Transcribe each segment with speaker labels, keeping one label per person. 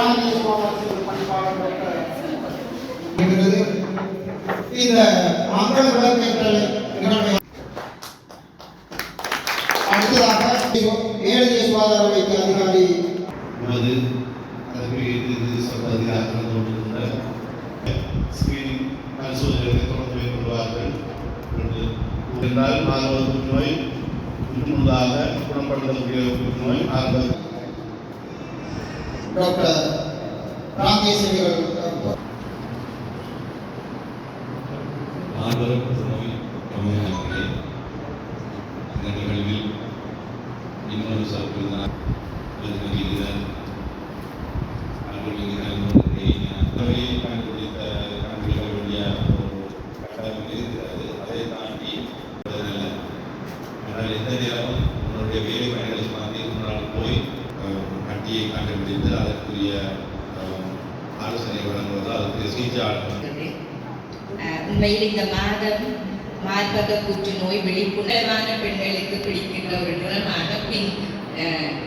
Speaker 1: பிராந்திய சுகாதார பணிப்பாளர்
Speaker 2: இந்த மங்கள விளக்கேற்றல் நிகழ்வை அடுத்ததாக மேலதிக சுகாதார வைத்திய அதிகாரி
Speaker 3: ஸ்கிரீனிங் பரிசோதனைகளை தொடர்ந்து மேற்கொள்வார்கள் என்று இருந்தால் மாணவர் புற்றுநோய் முன்னதாக குணப்படுத்தக்கூடிய புற்றுநோய் ஆரம்ப
Speaker 2: டாக்டர் ராகேஷ் அவர்கள்
Speaker 4: ஆர்வலர் புற்றுநோய் இந்த நிகழ்வில் இன்னொரு சிறப்பு தான் அதை எந்த வேலை பயன்களை மாதிரி போய் அஹ், கட்டியை கண்டுபிடித்து அதற்குரிய ஆலோசனை வழங்குவது? அதற்கு
Speaker 5: உண்மையில் இந்த மாதம் மார்பக புற்றுநோய் விழிப்புணர்வான பெண்களுக்கு பிடிக்கின்ற ஒரு நிறமான பின்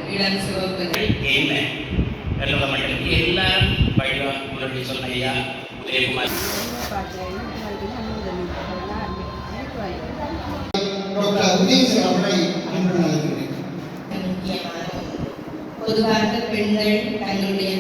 Speaker 5: இளம் சிவப்பு
Speaker 6: என்ற மட்டும் எல்லாரும் பயிலா முன்னாடி சொன்ன ஐயா உதயகுமார்.
Speaker 5: பொதுவாக பெண்கள் தங்களுடைய